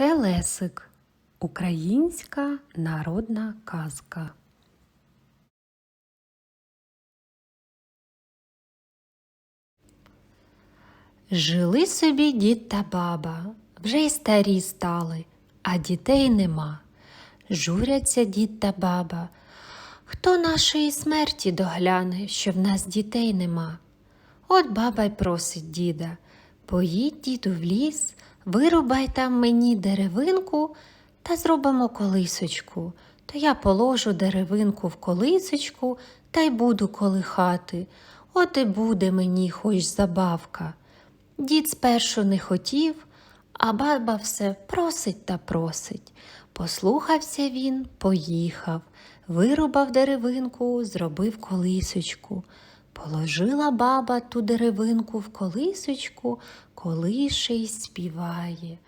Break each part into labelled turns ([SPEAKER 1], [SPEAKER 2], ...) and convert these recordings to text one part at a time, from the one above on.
[SPEAKER 1] Телесик Українська народна казка. Жили собі дід та баба, вже й старі стали, а дітей нема. Журяться дід та баба. Хто нашої смерті догляне, що в нас дітей нема? От баба й просить діда, поїдь, діду, в ліс, вирубай там мені деревинку та зробимо колисочку. То я положу деревинку в колисочку та й буду колихати. От і буде мені хоч забавка. Дід спершу не хотів, а баба все просить та просить. Послухався він, поїхав, вирубав деревинку, зробив колисочку. Положила баба ту деревинку в колисочку, колише й співає.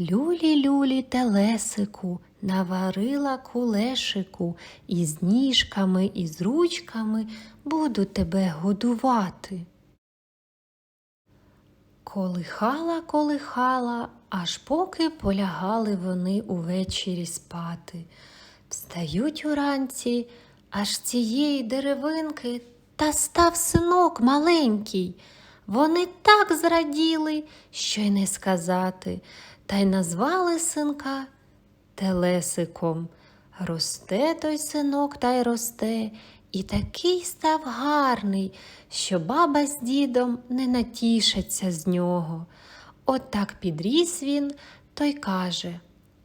[SPEAKER 1] Люлі, люлі, телесику, наварила кулешику, і з ніжками, і з ручками буду тебе годувати. Колихала, колихала, аж поки полягали вони увечері спати. Встають уранці, аж цієї деревинки та став синок маленький. Вони так зраділи, що й не сказати, та й назвали синка Телесиком. Росте той синок та й росте, і такий став гарний, що баба з дідом не натішаться з нього. От так підріс він, то й каже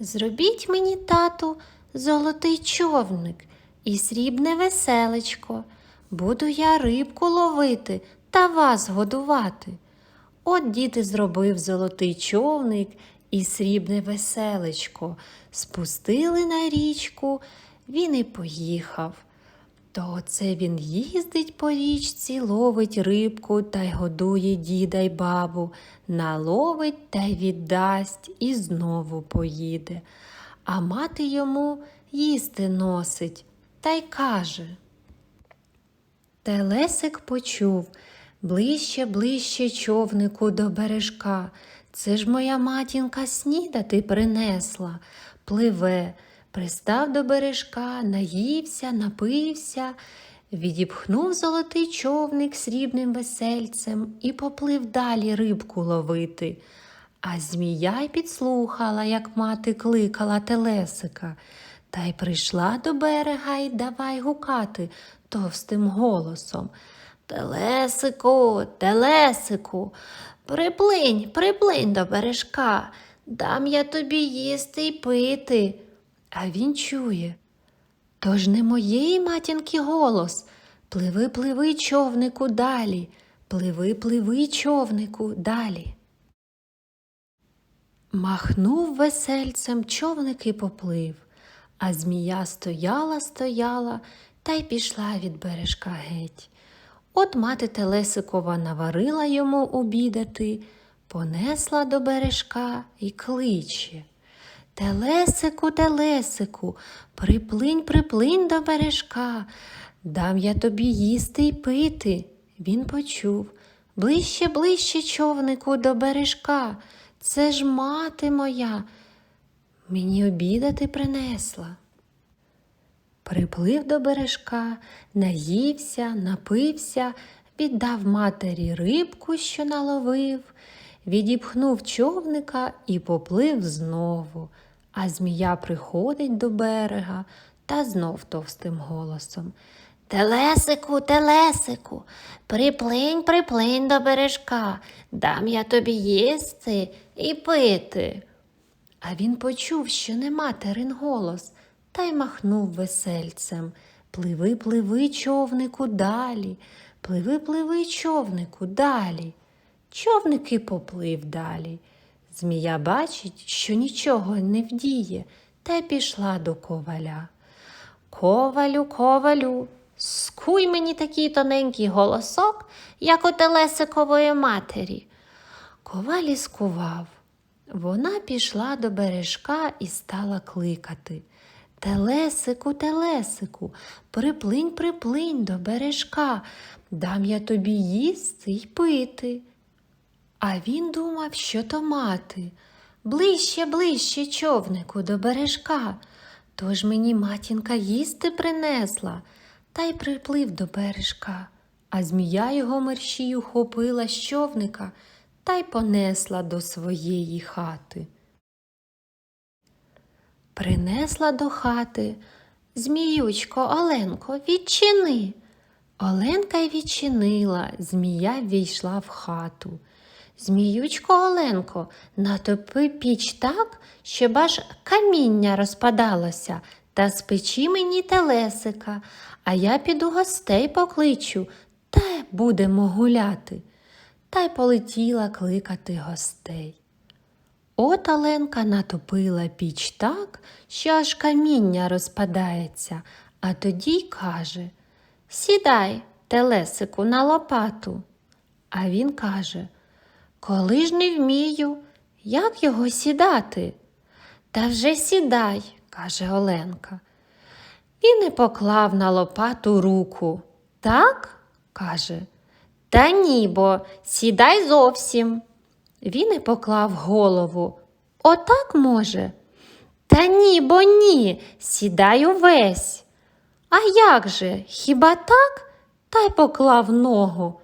[SPEAKER 1] Зробіть мені, тату, золотий човник і срібне веселечко. Буду я рибку ловити та вас годувати. От дід і зробив золотий човник і срібне веселечко. Спустили на річку, він і поїхав. То оце він їздить по річці, ловить рибку та й годує діда й бабу, наловить та й віддасть і знову поїде. А мати йому їсти носить та й каже. Телесик почув. Ближче, ближче човнику до бережка. Це ж моя матінка снідати принесла, пливе, пристав до бережка, наївся, напився, відіпхнув золотий човник срібним весельцем і поплив далі рибку ловити. А змія й підслухала, як мати кликала телесика, та й прийшла до берега й давай гукати товстим голосом. Телесику, телесику, приплинь, приплинь до бережка, дам я тобі їсти й пити. А він чує. Тож не моєї матінки голос. Пливи, пливи, човнику далі, пливи, пливи, човнику далі. Махнув весельцем човник і поплив, а змія стояла, стояла та й пішла від бережка геть. От мати Телесикова наварила йому обідати, понесла до бережка і кличе. Телесику, телесику, приплинь, приплинь до бережка, дам я тобі їсти й пити. Він почув ближче, ближче човнику до бережка. Це ж мати моя, мені обідати принесла. Приплив до бережка, наївся, напився, віддав матері рибку, що наловив, відіпхнув човника і поплив знову. А змія приходить до берега та знов товстим голосом. Телесику, телесику, приплинь, приплинь до бережка, дам я тобі їсти і пити. А він почув, що не материн голос, та й махнув весельцем. Пливи, пливи, човнику, далі, пливи, пливи, човнику, далі. Човник і поплив далі. Змія бачить, що нічого не вдіє, та й пішла до коваля. Ковалю, ковалю, скуй мені такий тоненький голосок, як у телесикової матері. Коваль і скував. Вона пішла до бережка і стала кликати. Телесику, телесику, приплинь, приплинь до бережка, дам я тобі їсти й пити. А він думав, що то мати. Ближче, ближче, човнику, до бережка. Тож мені матінка їсти принесла, та й приплив до бережка. А змія його мерщію хопила з човника та й понесла до своєї хати. Принесла до хати. Зміючко, Оленко, відчини. Оленка й відчинила, змія ввійшла в хату. Зміючко Оленко, натопи піч так, щоб аж каміння розпадалося, та спечи мені телесика, а я піду гостей покличу, та будемо гуляти. Та й полетіла кликати гостей. От Оленка натопила піч так, що аж каміння розпадається, а тоді й каже Сідай, телесику, на лопату. А він каже Коли ж не вмію, як його сідати? Та вже сідай, каже Оленка. Він і поклав на лопату руку. Так? каже. Та ні, бо сідай зовсім. Він і поклав голову. Отак може? Та ні, бо ні, сідай увесь. А як же, хіба так? Та й поклав ногу.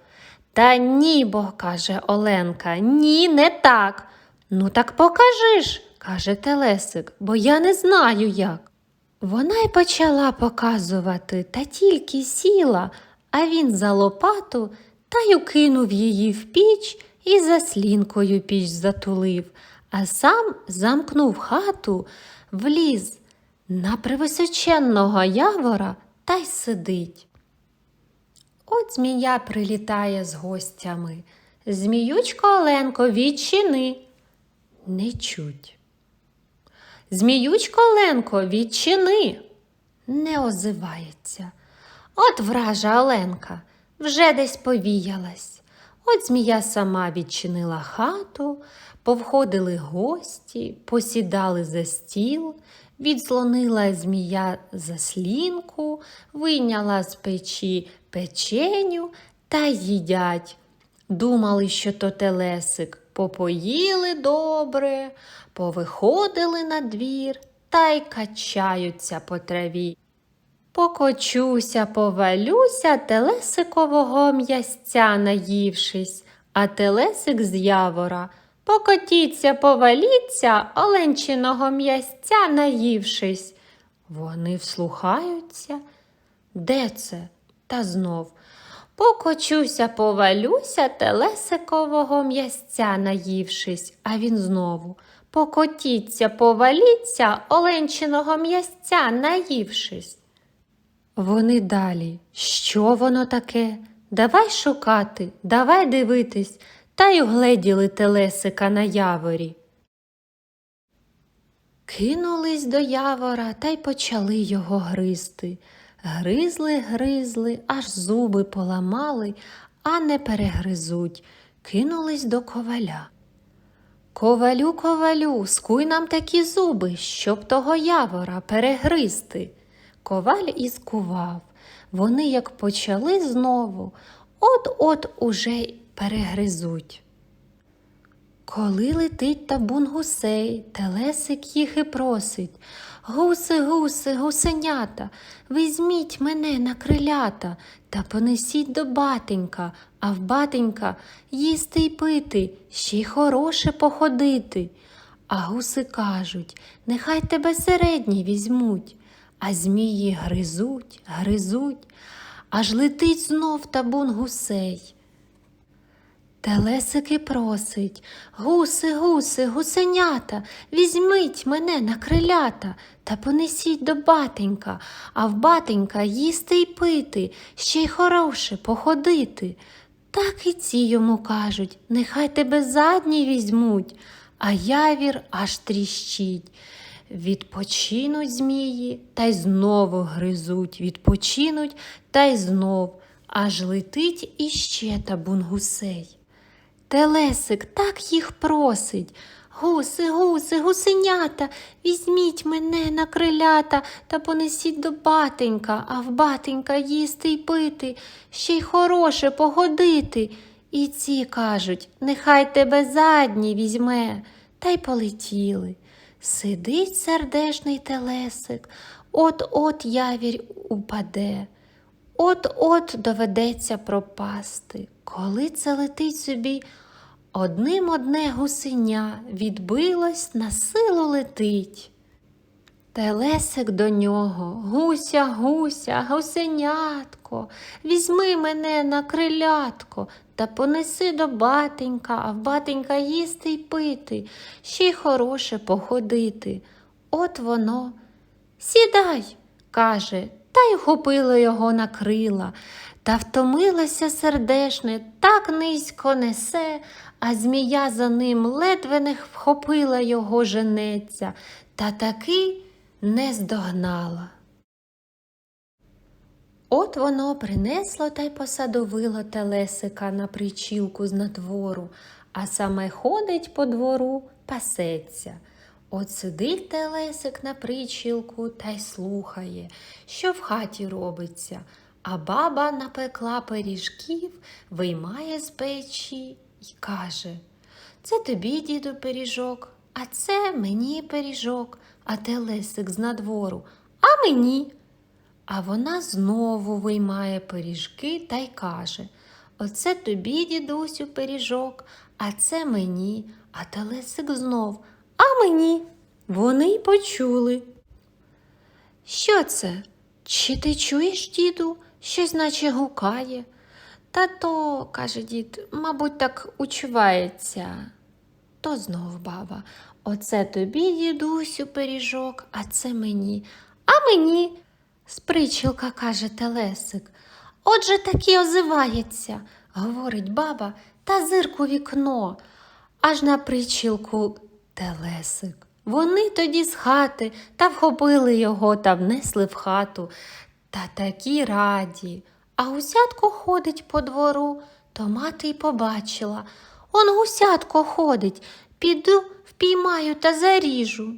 [SPEAKER 1] Та ні, бо, каже Оленка, ні, не так. Ну так покажи ж, каже Телесик, бо я не знаю як. Вона й почала показувати, та тільки сіла, а він за лопату та й укинув її в піч і заслінкою піч затулив, а сам замкнув хату, вліз на превисоченного явора та й сидить. От змія прилітає з гостями. Зміючко Оленко, відчини. Не чуть. Зміючко Оленко, відчини. Не озивається. От вража Оленка вже десь повіялась. От змія сама відчинила хату, повходили гості, посідали за стіл, відслонила змія заслінку, вийняла з печі печеню та їдять. Думали, що то телесик. Попоїли добре, повиходили на двір та й качаються по траві. Покочуся, повалюся, телесикового м'ясця наївшись, а телесик з явора. Покотіться, поваліться, оленчиного м'ясця наївшись. Вони вслухаються. Де це? Та знов. Покочуся, повалюся, телесикового м'ясця наївшись, а він знову. Покотіться, поваліться, оленчиного м'ясця наївшись. Вони далі. Що воно таке? Давай шукати, давай дивитись, та й угледіли телесика на яворі. Кинулись до явора та й почали його гризти. Гризли, гризли, аж зуби поламали, а не перегризуть. Кинулись до коваля. Ковалю, ковалю, скуй нам такі зуби, щоб того явора перегризти. Коваль і скував. Вони як почали знову, от-от уже перегризуть. Коли летить табун гусей, телесик їх і просить. Гуси, гуси, гусенята, візьміть мене на крилята та понесіть до батенька, а в батенька їсти й пити, ще й хороше походити. А гуси кажуть, нехай тебе середні візьмуть, а змії гризуть, гризуть, аж летить знов табун гусей. Телесики просить, гуси, гуси, гусенята, візьміть мене на крилята та понесіть до батенька, а в батенька їсти й пити, ще й хороше походити. Так і ці йому кажуть, нехай тебе задні візьмуть, а явір аж тріщить. Відпочинуть змії та й знову гризуть, відпочинуть та й знов, аж летить іще табун гусей. Телесик так їх просить. Гуси, гуси, гусенята, візьміть мене на крилята та понесіть до батенька, а в батенька їсти й пити, ще й хороше погодити. І ці кажуть, нехай тебе задні візьме. та й полетіли. Сидить сердешний телесик, от-от явір упаде, от-от доведеться пропасти. Коли це летить собі, одним одне гусеня відбилось, на силу летить. Телесик до нього, гуся, гуся, гусенятко, візьми мене на крилятко та понеси до батенька, а в батенька їсти й пити, ще й хороше походити. От воно. Сідай, каже, та й вхопила його на крила, та втомилася сердешне, так низько несе, а змія за ним ледве не вхопила його женеться, та таки не здогнала. От воно принесло та й посадовило телесика на причілку з надвору, а саме ходить по двору, пасеться. От сидить телесик на причілку та й слухає, що в хаті робиться, а баба напекла пиріжків, виймає з печі й каже Це тобі, діду, пиріжок, а це мені пиріжок, а телесик з надвору, а мені. А вона знову виймає пиріжки та й каже Оце тобі, дідусю, пиріжок, а це мені, а телесик знов, а мені. Вони й почули. Що це? Чи ти чуєш, діду, щось наче гукає? Та то, каже дід, мабуть, так учувається. То знов баба. Оце тобі, дідусю, пиріжок, а це мені. А мені. Спричілка, каже Телесик. Отже таки озивається, говорить баба та зирку вікно, аж на причілку Телесик. Вони тоді з хати та вхопили його та внесли в хату. Та такі раді. А гусятко ходить по двору, то мати й побачила. Он гусятко ходить, піду впіймаю та заріжу.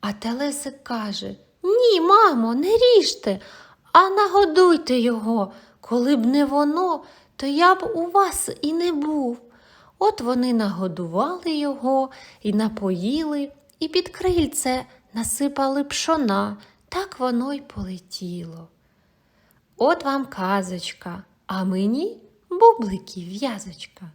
[SPEAKER 1] А Телесик каже Ні, мамо, не ріжте, а нагодуйте його. Коли б не воно, то я б у вас і не був. От вони нагодували його і напоїли, і під крильце насипали пшона, так воно й полетіло. От вам казочка, а мені бубликів в'язочка.